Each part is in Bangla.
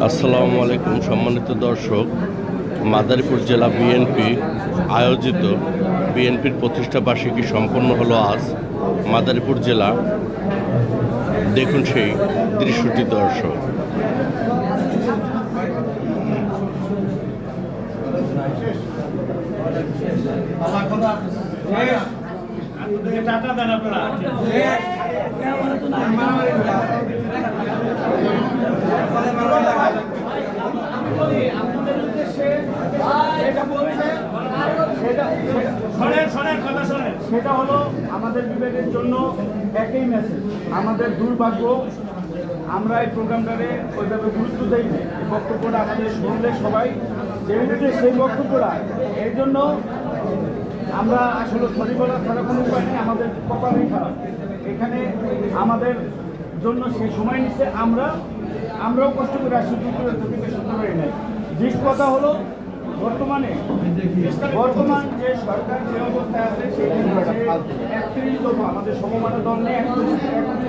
আসসালামু আলাইকুম সম্মানিত দর্শক মাদারীপুর জেলা বিএনপি আয়োজিত বিএনপির প্রতিষ্ঠা বার্ষিকী সম্পন্ন হলো আজ মাদারীপুর জেলা দেখুন সেই দৃশ্যটি দর্শক টাটা দেন আপনারা শোনেন শোনেন কথা শোনেন। সেটা হলো আমাদের বিবেকের জন্য একই মেসেজ আমাদের দুর্ভাগ্য আমরা এই প্রোগ্রামটারে ওইভাবে গুরুত্ব দেই না এই বক্তব্যটা আমাদের শুনলে সবাই যেহেতু সেই বক্তব্যটা। এই জন্য আমরা আসলে সরি বলার ছাড়া কোনো উপায় নেই আমাদের কপালই খারাপ। এখানে আমাদের জন্য সেই সময় নিচ্ছে আমরা আমরাও কষ্ট করে আসি দুটো থেকে শুনতে পারি নাই। জিস কথা হলো, বর্তমানে, বর্তমান যে সরকার যে অবস্থায় আছে, সেই একত্রিশ দফা, আমাদের সমমান দল নিয়ে একত্রিশ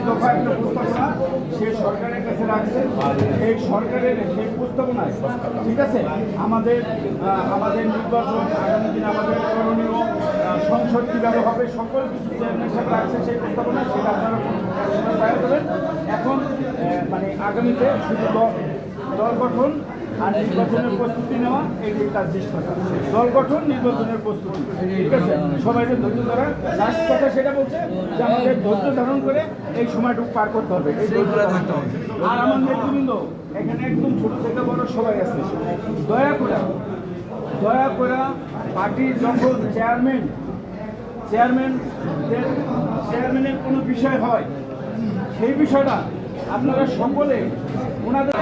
দফা একটা প্রস্তাবনা সে সরকারের কাছে রাখছে। এই সরকারের সেই প্রস্তাবনায়, ঠিক আছে? আমাদের আমাদের নির্বাচন আগামী দিনে আমাদের করণীয় সংসদ কীভাবে হবে, সকল কিছু চেয়ারম্যান সাহেব রাখছে সেই প্রস্তাবনা সেটা আপনারা এখন মানে আগামীতে শুধু দল গঠন আর নির্বাচনের প্রস্তুতি নেওয়া এইটাই তার কথা দল নির্বাচনের প্রস্তুতি। ঠিক আছে? সবাইকে ধৈর্য ধরা। লাস্ট কথা সেটা বলছে যে আমাদের ধারণ করে এই সময়টুকু পার করতে হবে। এই ধৈর্য থাকতে হবে এখানে একদম ছোট থেকে বড় সবাই আছে। দয়া করে দয়া করে পার্টির যখন চেয়ারম্যান চেয়ারম্যান চেয়ারম্যানের কোনো বিষয় হয়, সেই বিষয়টা আপনারা সকলে ওনাদের